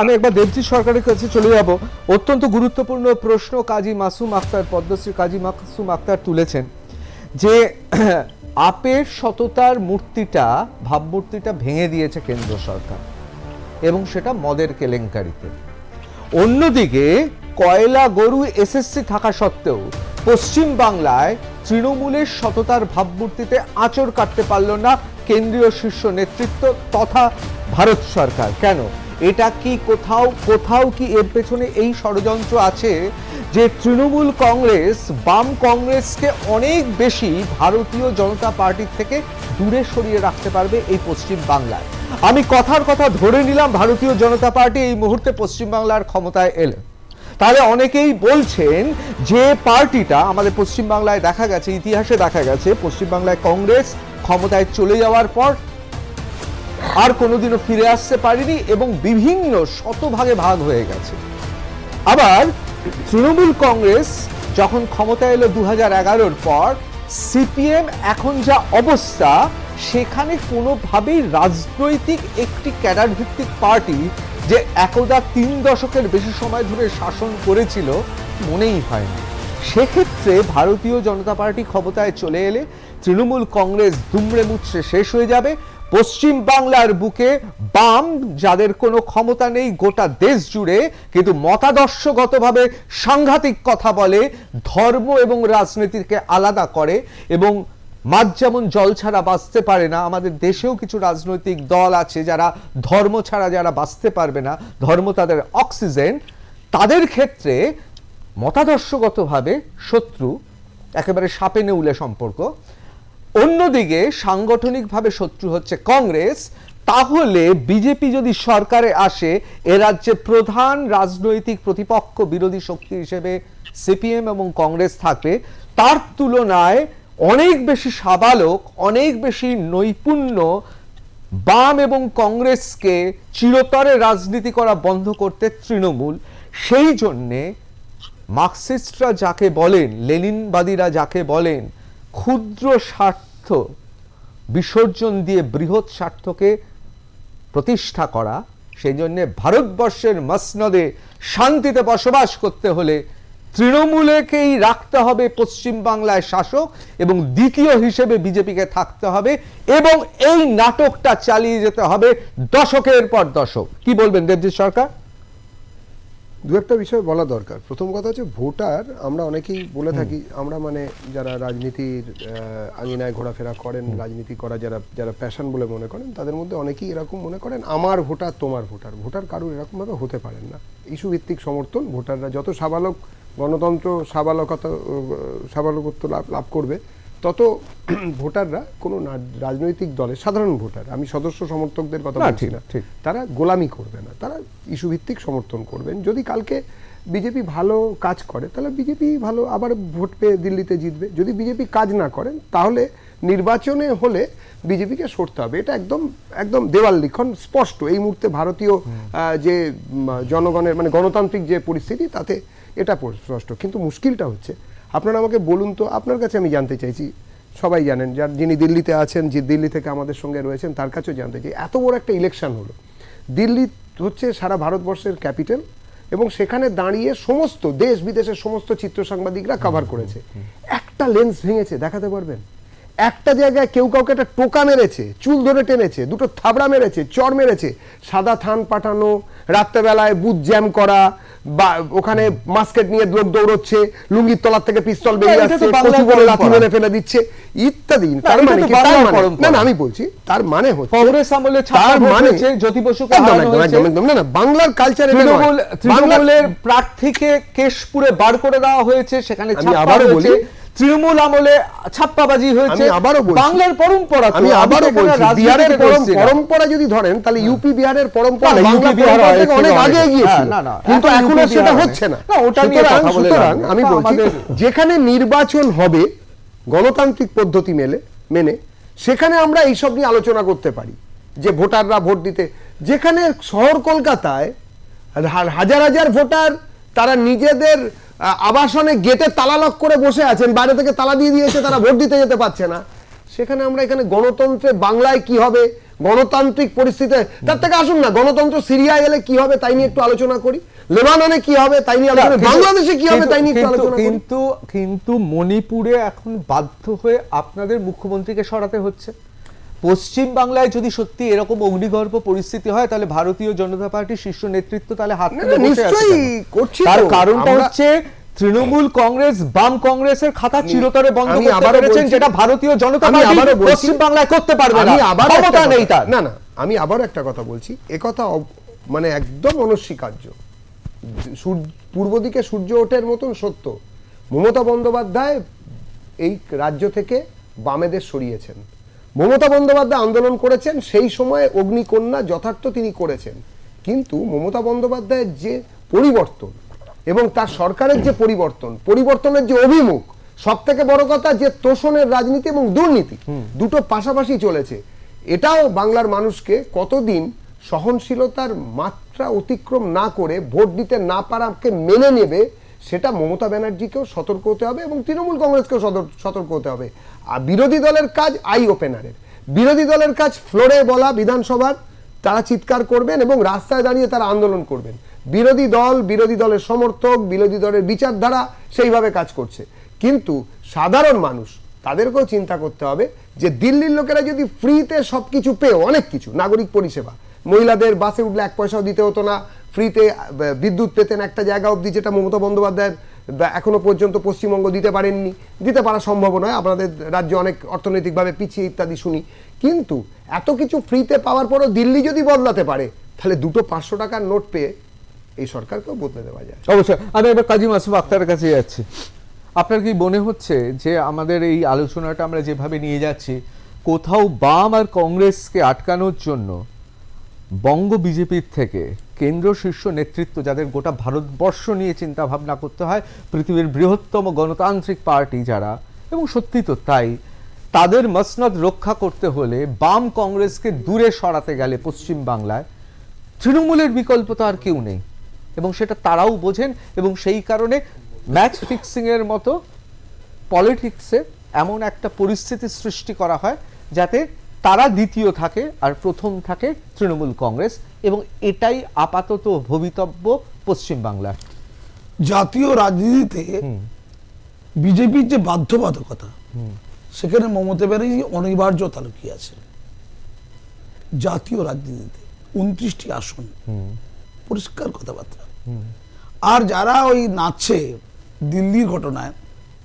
আমি একবার দেবজিৎ সরকারের কাছে চলে যাব। অত্যন্ত গুরুত্বপূর্ণ প্রশ্ন কাজী মাসুম আক্তার, পদ্মশ্রী কাজী মাসুম আক্তার তুলেছেন যে, আপের সততার মূর্তিটা, ভাবমূর্তিটা ভেঙে দিয়েছে কেন্দ্র সরকার এবং সেটা মদের কেলেঙ্কারিতে। অন্যদিকে, কয়লা, গরু, এসএসসি থাকা সত্ত্বেও পশ্চিম বাংলায় তৃণমূলের সততার ভাবমূর্তিতে আঁচড় কাটতে পারল না কেন্দ্রীয় শীর্ষ নেতৃত্ব তথা ভারত সরকার। কেন? এটা কি কোথাও কোথাও কি এর পেছনে এই ষড়যন্ত্র আছে যে তৃণমূল কংগ্রেস, বাম কংগ্রেসকে অনেক বেশি ভারতীয় জনতা পার্টির থেকে দূরে সরিয়ে রাখতে পারবে এই পশ্চিম বাংলায়? আমি কথার কথা ধরে নিলাম, ভারতীয় জনতা পার্টি এই মুহূর্তে পশ্চিমবাংলার ক্ষমতায় এলে। তাহলে অনেকেই বলছেন যে পার্টিটা, আমাদের পশ্চিমবাংলায় দেখা গেছে, ইতিহাসে দেখা গেছে পশ্চিমবাংলায় কংগ্রেস ক্ষমতায় চলে যাওয়ার পর আর কোনোদিনও ফিরে আসতে পারেনি এবং বিভিন্ন শতভাগে ভাগ হয়ে গেছে। আবার তৃণমূল কংগ্রেস যখন ক্ষমতা এলো দু হাজার পর, সিপিএম এখন যা অবস্থা, সেখানে কোনোভাবেই রাজনৈতিক একটি ক্যাডার ভিত্তিক পার্টি যে একদা তিন দশকের বেশি সময় ধরে শাসন করেছিল, মনেই হয়নি সেক্ষেত্রে ভারতীয় জনতা পার্টি ক্ষমতায় চলে এলে তৃণমূল কংগ্রেস দুমড়ে মুচড়ে শেষ হয়ে যাবে পশ্চিম বাংলার বুকে বাম, যাদের কোনো ক্ষমতা নেই, গোটা দেশ জুড়ে, কিন্তু মতাদর্শগতভাবে সাংঘাতিক কথা বলে, ধর্ম এবং রাজনীতিকে আলাদা করে, এবং মাছ যেমন জল ছাড়া বাঁচতে পারে না, আমাদের দেশেও কিছু রাজনৈতিক দল আছে যারা ধর্ম ছাড়া যারা বাঁচতে পারবে না, ধর্ম তাদের অক্সিজেন, তাদের ক্ষেত্রে মতাদর্শগতভাবে শত্রু, একেবারে সাপে নেউলে সম্পর্ক অন্যদিকে সাংগঠনিকভাবে শত্রু হচ্ছে কংগ্রেস, তাহলে বিজেপি যদি সরকারে আসে, এ রাজ্যে প্রধান রাজনৈতিক প্রতিপক্ষ বিরোধী শক্তি হিসেবে সিপিএম এবং কংগ্রেস থাকবে, তার তুলনায় অনেক বেশি সাবালক, অনেক বেশি নৈপুণ্য বাম এবং কংগ্রেসকে চিরতরে রাজনীতি করা বন্ধ করতে তৃণমূল। সেই জন্যে মার্কসিস্টরা যাকে বলেন, লেনিনবাদীরা যাকে বলেন ক্ষুদ্র স্বার্থ বিসর্জন দিয়ে বৃহৎ স্বার্থকে প্রতিষ্ঠা করা সেই জন্য ভারতবর্ষের মসনদে শান্তিতে বসবাস করতে হলে তৃণমূলকেই রাখতে হবে পশ্চিম বাংলায় শাসক এবং দ্বিতীয় হিসেবে বিজেপিকে থাকতে হবে এবং এই নাটকটা চালিয়ে যেতে হবে দশকের পর দশক। কি বলবেন দেবজিৎ সরকার? দু একটা বিষয় বলা দরকার। প্রথম কথা হচ্ছে ভোটার আমরা অনেকেই বলে থাকি আমরা মানে যারা রাজনীতির আঙিনায় ঘোরাফেরা করেন রাজনীতি করা যারা যারা প্যাশন বলে মনে করেন তাদের মধ্যে অনেকেই এরকম মনে করেন আমার ভোটার তোমার ভোটার। ভোটার কারোর এরকমভাবে হতে পারেন না। ইস্যু ভিত্তিক সমর্থন ভোটাররা যত সাবালক গণতন্ত্র সাবালকতা সাবালকত্ব লাভ লাভ করবে তত ভোটাররা কোনো না- রাজনৈতিক দলের সাধারণ ভোটার আমি সদস্য সমর্থকদের কথা বলছি না ঠিক। তারা গোলামি করবে না তারা ইস্যু ভিত্তিক সমর্থন করবেন। যদি কালকে বিজেপি ভালো কাজ করে তাহলে বিজেপি ভালো আবার ভোট পেয়ে দিল্লিতে জিতবে। যদি বিজেপি কাজ না করেন তাহলে নির্বাচনে হলে বিজেপিকে সরতে হবে। এটা একদম একদম দেওয়াল লিখন স্পষ্ট। এই মুহূর্তে ভারতীয় যে জনগণের মানে গণতান্ত্রিক যে পরিস্থিতি তাতে এটা স্পষ্ট। কিন্তু মুশকিলটা হচ্ছে আপনারা আমাকে বলুন তো, আপনার কাছে আমি জানতে চাইছি। সবাই জানেন, যার যিনি দিল্লিতে আছেন, যে দিল্লি থেকে আমাদের সঙ্গে রয়েছেন, তার কাছেও জানতে চাই। এত বড় একটা ইলেকশন হলো। দিল্লি হচ্ছে সারা ভারতবর্ষের ক্যাপিটাল এবং সেখানে দাঁড়িয়ে সমস্ত দেশ বিদেশের সমস্ত চিত্র সাংবাদিকরা কভার করেছে। একটা লেন্স ভেঙেছে, দেখাতে পারবেন? একটা জায়গায় কেউ কাউকে একটা টোকা মেরেছে চুল ধরে টেনেছে দুটো থাবড়া মেরেছে চর মেরেছে সাদা থান পাঠানো রাত্রেবেলায় বুথ জ্যাম করা বা ওখানে মাস্কেট নিয়ে লোক দৌড়চ্ছে লুঙ্গির তলার থেকে পিস্তল বেরিয়ে আসছে কচু বলে লাথি মেরে ফেলে দিচ্ছে ইত্যাদি। তার মানে কি? মানে না না আমি বলছি তার মানে হচ্ছে কংগ্রেস আমলে তার মানে জ্যোতি বসুকে না না বাংলার কালচারে তৃণমূল তৃণমূলের প্রার্থীকে কেশপুরে বার করে দেওয়া হয়েছে সেখানে আমি আবারও বলি- তৃণমূল আমলে ছাপ্পাবাজি হয়েছে। আবারও বাংলার পরম্পরা আমি আবারও বলছি বিহারের। পরম্পরা যদি ধরেন তাহলে ইউপি বিহারের পরম্পরা UP বিহার হয়, অনেক আগে। এগিয়েছিল। হ্যাঁ, কিন্তু এখন এখন সেটা হচ্ছে না। ওটা নিয়ে সুতরাং-। আমি বলছি যেখানে নির্বাচন হবে গণতান্ত্রিক পদ্ধতি মেলে মেনে সেখানে আমরা এইসব নিয়ে আলোচনা করতে পারি। যে ভোটাররা ভোট দিতে যেখানে শহর কলকাতায় হাজার হাজার ভোটার তারা নিজেদের আবাসনে গেটে তালা লক করে বসে আছেন বাইরে থেকে তালা দিয়ে দিয়েছে তারা ভোট দিতে যেতে পারছে না। সেখানে আমরা এখানে গণতন্ত্রে বাংলায় কি হবে গণতান্ত্রিক পরিস্থিতি তার থেকে আসুন না গণতন্ত্র সিরিয়ায় এলে কি হবে তাই নিয়ে একটু আলোচনা করি। লেবাননে কি হবে তাই নিয়ে আলোচনা বাংলাদেশে কি হবে তাই নিয়ে একটু আলোচনা কিন্তু কিন্তু মণিপুরে এখন বাধ্য হয়ে আপনাদের মুখ্যমন্ত্রীকে সরাতে হচ্ছে। পশ্চিম বাংলায় যদি সত্যি এরকম অগ্নিগর্ভ পরিস্থিতি হয় তাহলে ভারতীয় জনতা পার্টির শীর্ষ নেতৃত্ব তাহলে হাত? করছি তার কারণটা হচ্ছে তৃণমূল কংগ্রেস বাম কংগ্রেসের খাতা চিরতরে বন্ধ করতে আবারও পেরেছেন যেটা ভারতীয় জনতা পার্টি পশ্চিম বাংলায় করতে পারবে না। আবার ক্ষমতা নেই তার। না না আমি আবার একটা কথা বলছি। একথা মানে একদম অনস্বীকার্য। পূর্ব দিকে সূর্য ওঠের মতন সত্য। মমতা বন্দ্যোপাধ্যায় এই রাজ্য থেকে বামেদের সরিয়েছেন। মমতা বন্দ্যোপাধ্যায় আন্দোলন করেছেন সেই সময়ে অগ্নিকন্যা যথার্থ তিনি করেছেন। কিন্তু মমতা বন্দ্যোপাধ্যায়ের যে পরিবর্তন এবং তার সরকারের যে পরিবর্তন পরিবর্তনের যে অভিমুখ সব থেকে বড় কথা যে তোষণের রাজনীতি এবং দুর্নীতি দুটো পাশাপাশি চলেছে। এটাও বাংলার মানুষকে কতদিন সহনশীলতার মাত্রা অতিক্রম না করে ভোট দিতে না পারাকে মেনে নেবে সেটা মমতা ব্যানার্জিকেও সতর্ক হতে হবে এবং তৃণমূল কংগ্রেসকেও সতর্ক হতে হবে। আর বিরোধী দলের কাজ আই ওপেনারের। বিরোধী দলের কাজ ফ্লোরে বলা বিধানসভার, তারা চিৎকার করবেন এবং রাস্তায় দাঁড়িয়ে তারা আন্দোলন করবেন। বিরোধী দল, বিরোধী দলের সমর্থক, বিরোধী দলের বিচারধারা সেইভাবে কাজ করছে। কিন্তু সাধারণ মানুষ, তাদেরকেও চিন্তা করতে হবে যে দিল্লির লোকেরা যদি ফ্রিতে সব কিছু পেয়েও অনেক কিছু, নাগরিক পরিষেবা মহিলাদের বাসে উঠলে এক পয়সাও দিতে হতো না, ফ্রিতে বিদ্যুৎ পেতেন একটা জায়গা অবধি, যেটা মমতা বন্দ্যোপাধ্যায়ের, বা এখনও পর্যন্ত পশ্চিমবঙ্গ দিতে পারেননি। দিতে পারা সম্ভব নয়, আপনাদের রাজ্য অনেক অর্থনৈতিকভাবে পিছিয়ে ইত্যাদি শুনি। কিন্তু এত কিছু ফ্রিতে পাওয়ার পরও দিল্লি যদি বদলাতে পারে, তাহলে দুটো পাঁচশো টাকার নোট পেয়ে এই সরকারকেও বদলে দেওয়া যায়। অবশ্যই। আমি এবার কাজী মাসুম আক্তারের কাছে যাচ্ছি। আপনার কি মনে হচ্ছে যে আমাদের এই আলোচনাটা আমরা যেভাবে নিয়ে যাচ্ছি, কোথাও বাম আর কংগ্রেসকে আটকানোর জন্য বঙ্গ বিজেপির থেকে কেন্দ্র শীর্ষ নেতৃত্ব যাদের গোটা ভারতবর্ষ নিয়ে চিন্তা ভাবনা করতে হয়, পৃথিবীর বৃহত্তম গণতান্ত্রিক পার্টি যারা, এবং সত্যি তো তাই, তাদের মসনদ রক্ষা করতে হলে বাম কংগ্রেসকে দূরে সরাতে গেলে পশ্চিম বাংলায় তৃণমূলের বিকল্প তো আর কেউ নেই, এবং সেটা তারাও বোঝেন, এবং সেই কারণে ম্যাচ ফিক্সিং এর মতো পলিটিক্সে এমন একটা পরিস্থিতি সৃষ্টি করা হয় যাতে তারা দ্বিতীয় থাকে আর প্রথম থাকে তৃণমূল কংগ্রেস এবং এটাই আপাতত ভবিতব্য পশ্চিম বাংলার। জাতীয় রাজনীতিতে বিজেপির যে বাধ্যবাধকতা সেখানে মমতা ব্যানার্জি অনিবার্যতা লুকিয়ে আছে জাতীয় রাজনীতিতে উনত্রিশটি আসন পরিষ্কার কথাবার্তা। আর যারা ওই নাচছে দিল্লির ঘটনায়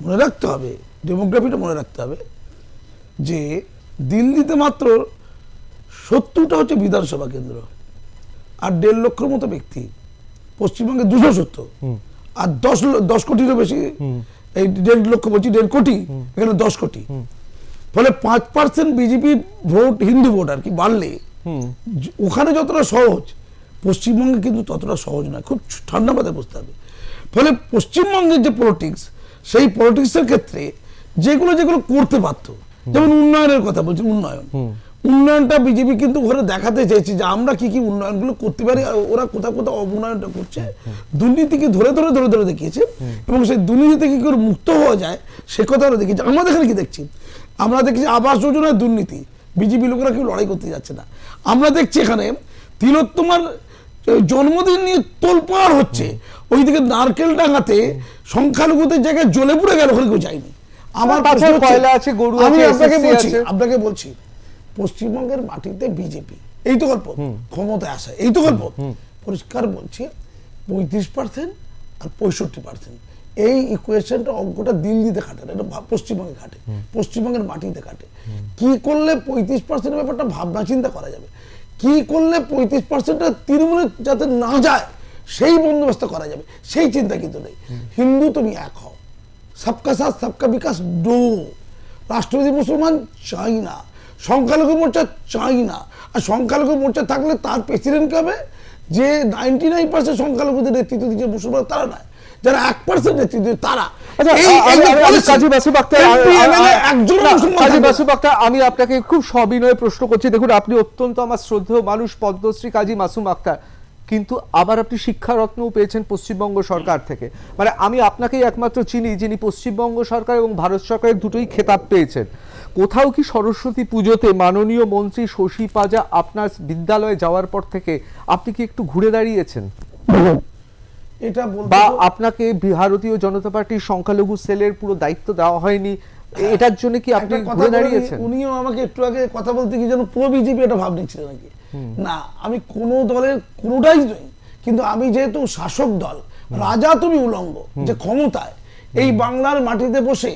মনে রাখতে হবে ডেমোগ্রাফিটা মনে রাখতে হবে যে দিল্লিতে মাত্র সত্তরটা হচ্ছে বিধানসভা কেন্দ্র আর দেড় লক্ষর মতো ব্যক্তি। পশ্চিমবঙ্গে দুশো সত্তর। আর দশ দশ কোটিরও বেশি এই দেড় লক্ষ বলছি দেড় কোটি এখানে দশ কোটি। ফলে পাঁচ percent BJP vote Hindu vote আর কি বাড়লে। ওখানে যতটা সহজ পশ্চিমবঙ্গে কিন্তু ততটা সহজ নয় খুব ঠান্ডা মাথায় বসতে হবে। ফলে পশ্চিমবঙ্গের যে পলিটিক্স সেই পলিটিক্সের ক্ষেত্রে যেগুলো যেগুলো করতে পারতো যেমন উন্নয়নের কথা বলছি উন্নয়ন। উন্নয়নটা বিজেপি কিন্তু ওখানে দেখাতে চাইছে যে আমরা কি কি উন্নয়নগুলো করতে পারি আর ওরা কোথাও কোথাও অবনয়নটা করছে। দুর্নীতিকে ধরে ধরে ধরে ধরে দেখিয়েছে এবং সেই দুর্নীতি থেকে কি করে মুক্ত হওয়া যায় সে কথা ওরা দেখিয়েছে। আমাদের এখানে কি দেখছি? আমরা দেখছি আবাস যোজনার দুর্নীতি বিজেপি লোকেরা কেউ লড়াই করতে যাচ্ছে না। আমরা দেখছি এখানে তিলোত্তমার জন্মদিন নিয়ে তোলপাড় হচ্ছে। ওইদিকে নারকেল ডাঙাতে সংখ্যালঘুদের জায়গায় জ্বলে পুড়ে গেল ওখানে কেউ যায়নি। আমার হচ্ছে- কয়লা আছে, গরু আমি আপনাকে বলছি আপনাকে বলছি পশ্চিমবঙ্গের মাটিতে বিজেপি এই তো গল্প ক্ষমতায় আসা এই তো গল্প পরিষ্কার বলছি পঁয়ত্রিশ পার্সেন্ট আর পঁয়ষট্টি পার্সেন্ট এই ইকুয়েশনটা অঙ্কটা দিল্লিতে খাটে না এটা পশ্চিমবঙ্গে খাটে পশ্চিমবঙ্গের মাটিতে খাটে। কি করলে পঁয়ত্রিশ পার্সেন্টের ব্যাপারটা ভাবনা চিন্তা করা যাবে? কি করলে পঁয়ত্রিশ পার্সেন্টটা তৃণমূলে যাতে না যায় সেই বন্দোবস্ত করা যাবে সেই চিন্তা কিন্তু নেই। হিন্দু তুমি এক হও সবকা সাথ সবকা বিকাশ ডো রাষ্ট্রপতি মুসলমান চাই না সংখ্যালঘু মোর্চা চাই না আর সংখ্যালঘু মোর্চা থাকলে তার প্রেসিডেন্ট হবে যে নাইনটি নাইন পার্সেন্ট সংখ্যালঘুদের নেতৃত্ব দিচ্ছে মুসলমান তারা নয়। যারা এক পার্সেন্ট নেতৃত্ব তারা। আমি আপনাকে খুব সবিনয়ে প্রশ্ন করছি। দেখুন আপনি অত্যন্ত আমার শ্রদ্ধেয় মানুষ পদ্মশ্রী কাজী মাসুম আক্তার। কিন্তু আবার আপনি শিক্ষারত্নও পেয়েছেন পশ্চিমবঙ্গ সরকার থেকে। মানে আমি আপনাকেই একমাত্র চিনি যিনি পশ্চিমবঙ্গ সরকার এবং ভারত সরকারের দুটোই খেতাব পেয়েছেন। কোথাও কি সরস্বতী পুজোতে মাননীয় মন্ত্রী শশী পাজা আপনার বিদ্যালয়ে যাওয়ার পর থেকে আপনি কি একটু ঘুরে দাঁড়িয়েছেন? এটা বা আপনাকে ভারতীয় জনতা পার্টির সংখ্যালঘু সেলের পুরো দায়িত্ব দেওয়া হয়নি এটার জন্য কি আপনি ঘুরে দাঁড়িয়েছেন? উনিও আমাকে একটু আগে কথা বলতে কি যেন প্রো বিজেপি একটা ভাব নিচ্ছিল নাকি? না আমি কোন দলের কোনোটাই নই কিন্তু আমি যেহেতু শাসক দল রাজা তুমি উলঙ্গ যে ক্ষমতায় এই বাংলার মাটিতে বসে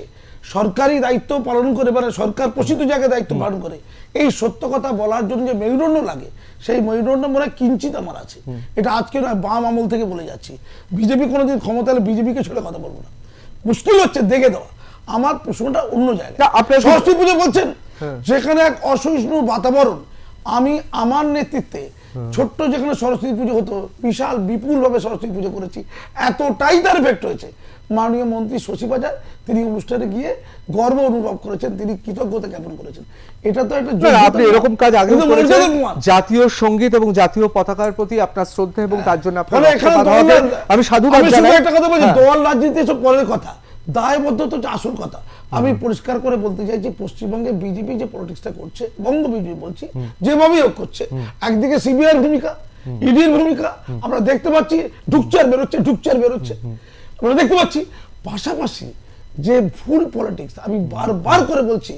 সরকারি দায়িত্ব পালন করে মানে সরকার পোষিত জায়গায় দায়িত্ব পালন করে এই সত্য কথা বলার জন্য যে মেরুদণ্ড লাগে সেই মেরুদণ্ড মনে হয় কিঞ্চিত আমার আছে। এটা আজকে নয় বাম আমল থেকে বলে যাচ্ছি। বিজেপি কোনোদিন ক্ষমতা হলে বিজেপিকে ছেড়ে কথা বলব না। মুশকিল হচ্ছে দেখে দেওয়া। আমার প্রশ্নটা অন্য জায়গায়। সরস্বতী পুজো বলছেন? যেখানে এক অসহিষ্ণু বাতাবরণ। আমি আমার নেতৃত্বে ছোট্ট যেখানে সরস্বতী পুজো হতো বিশাল বিপুল ভাবে সরস্বতী পুজো করেছি এতটাই তার এফেক্ট হয়েছে। মাননীয় মন্ত্রী শশী বাজার তিনি অনুষ্ঠানে গিয়ে গর্ব অনুভব করেছেন তিনি কৃতজ্ঞতা জ্ঞাপন করেছেন। এটা তো একটা আপনি এরকম কাজ আগে করেছেন। জাতীয় সংগীত এবং জাতীয় পতাকার প্রতি আপনার শ্রদ্ধা এবং তার জন্য আপনার আমি সাধু আমি শুধু একটা কথা বলছি হ্যাঁ। দল রাজনীতি এসব পরের কথা। দায়বদ্ধতা হচ্ছে আসল কথা। আমি পরিষ্কার করে বলতে চাই যে পশ্চিমবঙ্গে বিজেপি যে পলিটিক্সটা করছে বঙ্গ বিজেপি বলছি যেভাবেই হোক করছে একদিকে সিবিআই ভূমিকা ইডির ভূমিকা আমরা দেখতে পাচ্ছি ঢুকছে আর বেরোচ্ছে ঢুকছে আর বেরোচ্ছে আমরা দেখতে পাচ্ছি পাশাপাশি যে ভুল পলিটিক্স আমি বারবার করে বলছি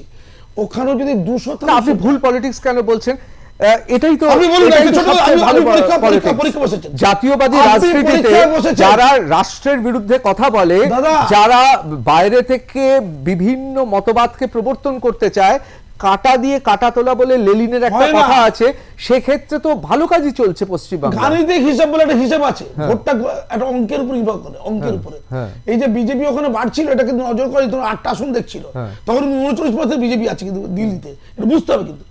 ওখানেও যদি দুশো আপনি ভুল পলিটিক্স কেন বলছেন? এটাই তো বলুন, এটাই তো ছোট- আমি- আমি পরীক্ষা- পরীক্ষা- পরীক্ষা বসেছেন। জাতীয়বাদী রাজনীতিতে যারা রাষ্ট্রের বিরুদ্ধে কথা বলে যারা বাইরে থেকে বিভিন্ন মতবাদকে প্রবর্তন করতে চায় কাটা দিয়ে কাটা তোলা বলে লেলিনের একটা কথা আছে সেক্ষেত্রে তো ভালো কাজই চলছে পশ্চিমবঙ্গে। গাণিতিক হিসাব বলে একটা হিসাব আছে। ভোটটা একটা অঙ্কের উপর নির্ভর করে অঙ্কের উপরে। হ্যাঁ। এই যে বিজেপি ওখানে বাড়ছিল এটা কিন্তু নজর করে তখন আটটা আসন দেখছিল। হ্যাঁ। তখন উনচল্লিশ পার্সেন্ট বিজেপি আছে কিন্তু দিল্লিতে। এটা বুঝতে হবে কিন্তু।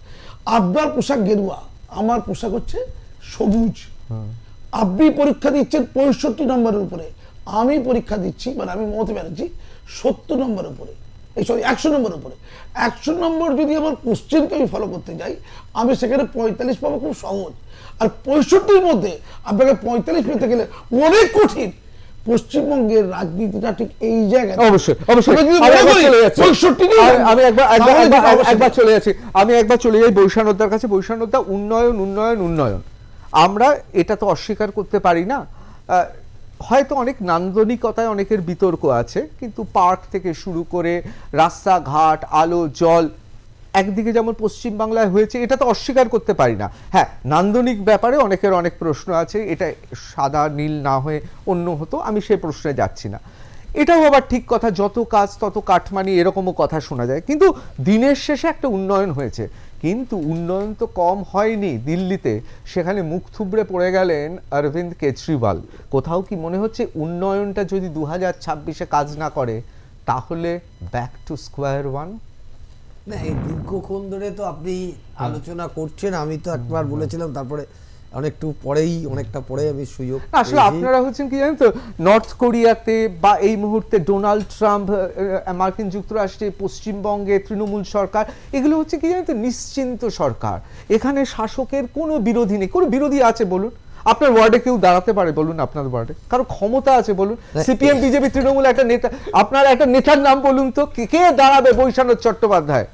আপনার পোশাক গেরুয়া। আমার পোশাক হচ্ছে সবুজ। আপনি পরীক্ষা দিচ্ছেন পঁয়ষট্টি নম্বরের উপরে। আমি পরীক্ষা দিচ্ছি মানে আমি মমতা ব্যানার্জি, সত্তর নম্বরের উপরে। এই সরি একশো নম্বরের উপরে। একশো নম্বর যদি আমার কোশ্চেনকে আমি ফলো করতে যাই, আমি সেখানে পঁয়তাল্লিশ পাবো খুব সহজ। আর পঁয়ষট্টির মধ্যে আপনাকে পঁয়তাল্লিশ পেতে গেলে অনেক কঠিন। পশ্চিমবঙ্গের রাজনীতিটা ঠিক এই জায়গায় অবশ্যই অবশ্যই। আমি একবার চলে যাচ্ছি। 65 নিয়ে আমি- একবার। চলে যাচ্ছি। আমি একবার চলে যাই বৈশানোদ্দার কাছে। বৈশানোদ্দা উন্নয়ন উন্নয়ন উন্নয়ন। আমরা এটা তো অস্বীকার করতে পারি না। হয়তো অনেক নান্দনিকতায় অনেকের বিতর্ক আছে কিন্তু পার্ক থেকে শুরু করে রাস্তাঘাট আলো জল একদিকে যেমন পশ্চিম বাংলায় হয়েছে, এটা তো অস্বীকার করতে পারি না। হ্যাঁ নান্দনিক ব্যাপারে অনেকের অনেক প্রশ্ন আছে, এটা সাদা, নীল না হয়ে অন্য হতো, আমি সে প্রশ্নে যাচ্ছি না। এটাও আবার ঠিক কথা, যত কাজ তত কাঠমানি এরকমও কথা শোনা যায়। কিন্তু দিনের শেষে একটা উন্নয়ন হয়েছে। কিন্তু উন্নয়ন তো কম হয়নি দিল্লিতে। সেখানে মুখ থুবড়ে পড়ে গেলেন অরবিন্দ কেজরিওয়াল। কোথাও কি মনে হচ্ছে উন্নয়নটা যদি দু হাজার ছাব্বিশে কাজ না করে, তাহলে ব্যাক টু স্কোয়ার ওয়ান না এই দীর্ঘক্ষণ ধরে তো আপনি আলোচনা করছেন আমি তো একবার বলেছিলাম তারপরে অনেকটু পরেই অনেকটা পরে আমি সুযোগ আসলে আপনারা হচ্ছেন কি জানেন তো নর্থ কোরিয়াতে বা এই মুহূর্তে ডোনাল্ড ট্রাম্প মার্কিন যুক্তরাষ্ট্রে পশ্চিমবঙ্গে তৃণমূল সরকার এগুলো হচ্ছে কি জানেন তো নিশ্চিন্ত সরকার। এখানে শাসকের কোনো বিরোধী নেই কোনো বিরোধী আছে বলুন। আপনার ওয়ার্ডে কেউ দাঁড়াতে পারে বলুন আপনার ওয়ার্ডে কারও ক্ষমতা আছে বলুন। সিপিএম বিজেপি তৃণমূল একটা নেতা আপনার একটা নেতার নাম বলুন তো কে- দাঁড়াবে বৈশানোদ চট্টোপাধ্যায়?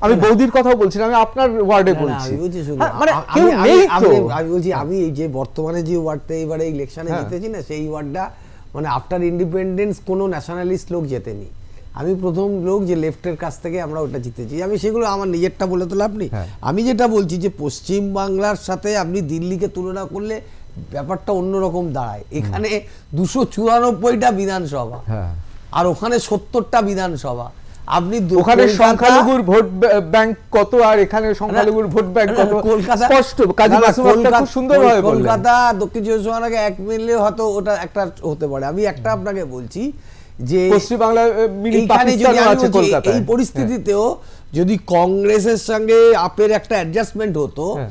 আমি বৌদির কথাও বলছি আমি আপনার ওয়ার্ডে বলছি। হ্যাঁ, মানে কেউ আমি- নেই তো। আমি- আমি বলছি আমি যে বর্তমানে যে ওয়ার্ডটা এবারে ইলেকশনে হ্যাঁ। জিতেছি না সেই ওয়ার্ডটা মানে আফটার ইন্ডিপেন্ডেন্স কোনো ন্যাশনালিস্ট লোক জেতেনি। আমি প্রথম লোক যে লেফটের কাছ থেকে আমরা ওটা জিতেছি। আমি সেগুলো আমার নিজেরটা বলে তো লাভ নেই। হ্যাঁ। আমি যেটা বলছি যে পশ্চিম বাংলার সাথে আপনি দিল্লিকে তুলনা করলে ব্যাপারটা অন্যরকম দাঁড়ায়। এখানে দুশো চুরানব্বইটা বিধানসভা হ্যাঁ। আর ওখানে সত্তরটা বিধানসভা। আপনি ওখানে সংখ্যালঘুর ভোট ব্যাংক কত আর এখানে সংখ্যালঘুর ভোট ব্যাংক কত? কলকাতা স্পষ্ট কাজী খুব সুন্দরভাবে বললেন। কলকাতা দক্ষিণ চব্বিশ পরগনাকে এক মিললে হয়তো ওটা একটা হতে পারে। আমি একটা আপনাকে বলছি যে পাকিস্তানও আমি আছে এই পরিস্থিতিতেও যদি কংগ্রেসের সঙ্গে আপের একটা অ্যাডজাস্টমেন্ট হতো হ্যাঁ।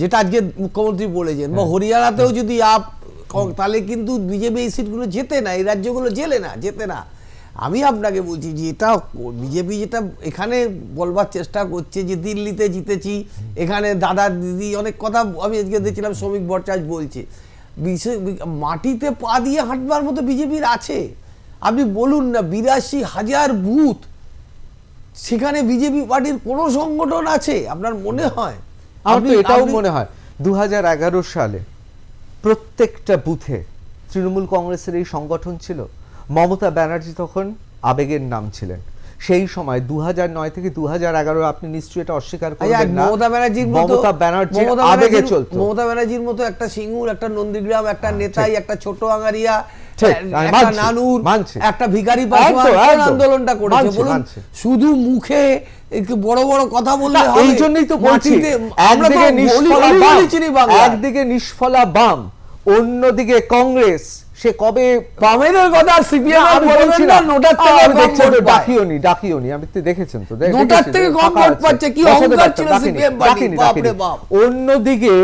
যেটা আজকে মুখ্যমন্ত্রী বলেছেন বা হরিয়ানাতেও যদি আপ তাহলে কিন্তু বিজেপি এই সিটগুলো জেতে না এই রাজ্যগুলো জেলে না জেতে না। আমি আপনাকে বলছি যে এটা বিজেপি যেটা এখানে বলবার চেষ্টা করছে যে দিল্লিতে জিতেছি এখানে দাদা দিদি অনেক কথা আমি আজকে দেখছিলাম শ্রমিক ভট্টাচার্য বলছে। মাটিতে পা দিয়ে হাঁটবার মতো বিজেপির আছে। আপনি বলুন না বিরাশি হাজার বুথ সেখানে বিজেপি পার্টির কোনো সংগঠন আছে? আপনার মনে হয়? আমার তো এটাও মনে হয় দু সালে প্রত্যেকটা বুথে তৃণমূল কংগ্রেসের এই সংগঠন ছিল। মমতা ব্যানার্জি তখন আবেগের নাম ছিলেন। সেই সময় দু নয় থেকে দু এগারো আপনি নিশ্চয়ই এটা অস্বীকার আচ্ছা, করবেন না। মমতা ব্যানার্জির মতো মমতা ব্যানার্জি আবেগে চলতো। মমতা ব্যানার্জির মতো একটা সিঙ্গুর একটা নন্দীগ্রাম একটা নেতাই একটা ছোট আঙারিয়া একটা নানুর একটা ভিখারি। আন্দোলনটা করেছে বলুন শুধু মুখে বড় বড় কথা বললে এই জন্যই তো বলছি একদিকে নিষ্ফলা বাম। একদিকে নিষ্ফলা বাম অন্যদিকে কংগ্রেস সে কবে বামেদের কথা সিপিএম না, আমি বলবেন না না। নোটার থেকে আমি কম দেখছি ভোট তো, পায়। ডাকিওনি ডাকিওনি আমি তো দেখেছেন তো নোটার থেকে কম ভোট। পাচ্ছে, কি অহংকার ছিল CPM বাপরে বাপ। অন্যদিকে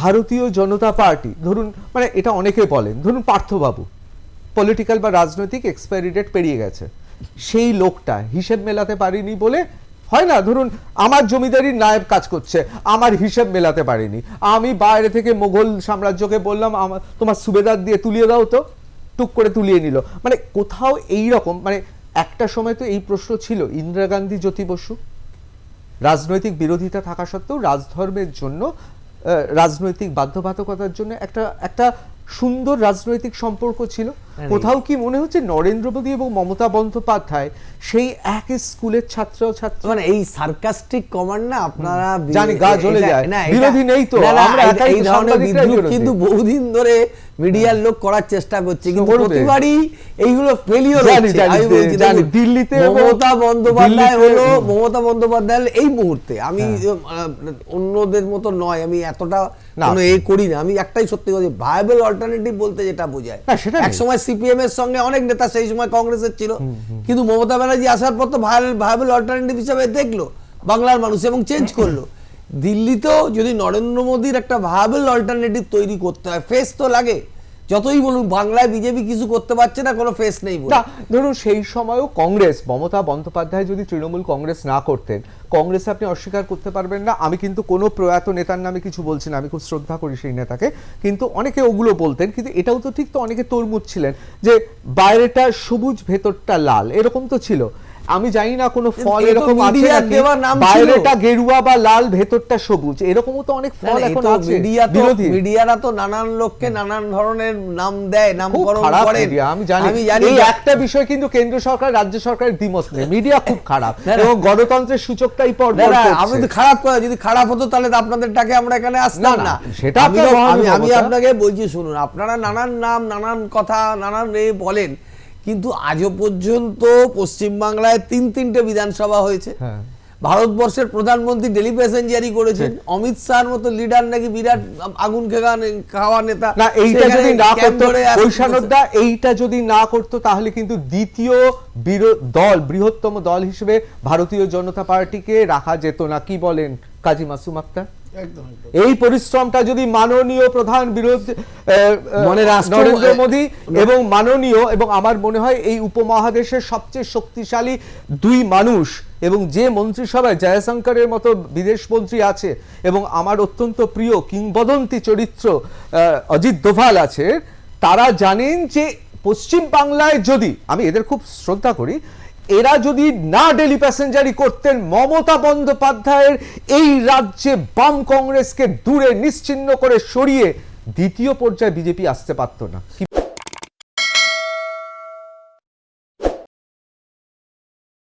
ভারতীয় জনতা পার্টি, ধরুন মানে এটা অনেকে বলেন, ধরুন পার্থবাবু পলিটিক্যাল বা রাজনৈতিক এক্সপায়ারি ডেট পেরিয়ে গেছে। সেই লোকটা হিসেব মেলাতে পারিনি বলে, হয় না, ধরুন, আমার জমিদারির নায়ব কাজ করছে, আমার হিসেব মেলাতে পারিনি। আমি বাইরে থেকে মোগল সাম্রাজ্যকে বললাম আমার তোমার সুবেদার দিয়ে তুলিয়ে দাও তো। টুক করে তুলিয়ে নিল। মানে কোথাও এই রকম মানে একটা সময় তো এই প্রশ্ন ছিল, ইন্দিরা গান্ধী, জ্যোতি বসু। রাজনৈতিক বিরোধিতা থাকা সত্ত্বেও রাজধর্মের জন্য রাজনৈতিক বাধ্যবাধকতার জন্য একটা একটা সুন্দর রাজনৈতিক সম্পর্ক ছিল। কোথাও কি মনে হচ্ছে নরেন্দ্র মোদী এবং মমতা বন্দ্যোপাধ্যায় সেই এক স্কুলের ছাত্র ছাত্রী? মানে এই সার্কাস্টিক কমান্ড না আপনারা জানি, গা জ্বলে যায়। না, বিরোধী নেই তো, আমরা এই- ধরনের বিদ্রুপ। কিন্তু বহুদিন ধরে মিডিয়ার লোক করার চেষ্টা করছে কিন্তু প্রতিবারই এইগুলো ফেলিওর হচ্ছে। আমি বলছি জানি, দিল্লিতে মমতা বন্দ্যোপাধ্যায় হলো মমতা বন্দ্যোপাধ্যায় এই মুহূর্তে। আমি হ্যাঁ। অন্যদের মতো নয়। আমি এতটা। কোনো এ করি না। আমি একটাই সত্যি কথা ভায়াবল অল্টারনেটিভ বলতে যেটা বোঝায়। না, সেটা এক সময় সিপিএম এর সঙ্গে অনেক নেতা সেই সময় কংগ্রেসের ছিল। কিন্তু মমতা ব্যানার্জি আসার পর তো ভায়াবল অল্টারনেটিভ হিসাবে দেখল বাংলার মানুষ এবং চেঞ্জ করল। দিল্লিতেও যদি নরেন্দ্র মোদীর একটা ভায়াবল অল্টারনেটিভ তৈরি করতে হয় ফেস তো লাগে। যতই বলুন, বাংলায় বিজেপি কিছু করতে পারছে না, কোনো ফেস নেই না, ধরুন সেই সময়ও কংগ্রেস, মমতা বন্দ্যোপাধ্যায় যদি তৃণমূল কংগ্রেস না করতেন, কংগ্রেস আপনি অস্বীকার করতে পারবেন না। আমি কিন্তু কোনো প্রয়াত নেতার নামে কিছু বলছি না, আমি খুব শ্রদ্ধা করি সেই নেতাকে। কিন্তু অনেকে ওগুলো বলতেন, কিন্তু এটাও তো ঠিক তো অনেকে তরমুজ ছিলেন যে বাইরেটা সবুজ, ভেতরটা লাল, এরকম তো ছিল। আমি জানি না কোনো ফল এরকম আছে। বাইরেটা গেরুয়া বা লাল ভেতরটা সবুজ। এরকমও তো অনেক ফল এখন আছে। মিডিয়া তো মিডিয়ারা তো নানান লোককে নানান ধরনের নাম দেয় নামকরণ মিডিয়া আমি জানি। আমি জানি এই একটা বিষয় কিন্তু কেন্দ্র সরকার রাজ্য সরকারের দ্বিমত নেই। মিডিয়া খুব খারাপ। এবং গণতন্ত্রের সূচকটাই পর। আমি তো খারাপ করে যদি খারাপ হতো তাহলে তো আপনাদের ডাকে আমরা এখানে আসতাম না, সেটা আমি আপনাকে বলছি শুনুন আপনারা নানান নাম নানান কথা নানান বলেন। কিন্তু আজও পর্যন্ত পশ্চিমবাংলায় তিন তিনটে বিধানসভা হয়েছে। হ্যাঁ। ভারতবর্ষের প্রধানমন্ত্রী ডেলি প্যাসেঞ্জারি করেছেন। অমিত শাহর মতো লিডার নাকি বিরাট আগুন খাওয়া নেতা না এইটা যদি না করতো ধরে এইটা যদি না করতো তাহলে কিন্তু দ্বিতীয় দল বৃহত্তম দল হিসেবে ভারতীয় জনতা পার্টিকে রাখা যেত না। কি বলেন কাজী মাসুম আক্তার? এই পরিশ্রমটা যদি মাননীয় প্রধান বিরোধী মানে নরেন্দ্র মোদী এবং মাননীয় এবং আমার মনে হয় এই উপমহাদেশের সবচেয়ে শক্তিশালী দুই মানুষ এবং যে মন্ত্রিসভায় জয়শঙ্করের মতো বিদেশ মন্ত্রী আছে এবং আমার অত্যন্ত প্রিয় কিংবদন্তি চরিত্র অজিত দোভাল আছে তারা জানেন যে পশ্চিম বাংলায় যদি আমি এদের খুব শ্রদ্ধা করি এরা যদি না ডেলি প্যাসেঞ্জারি করতেন, মমতা বন্দ্যোপাধ্যায়ের এই রাজ্যে বাম কংগ্রেসকে দূরে, নিশ্চিন্ন করে সরিয়ে দ্বিতীয় পর্যায়ে বিজেপি আসতে পারত না।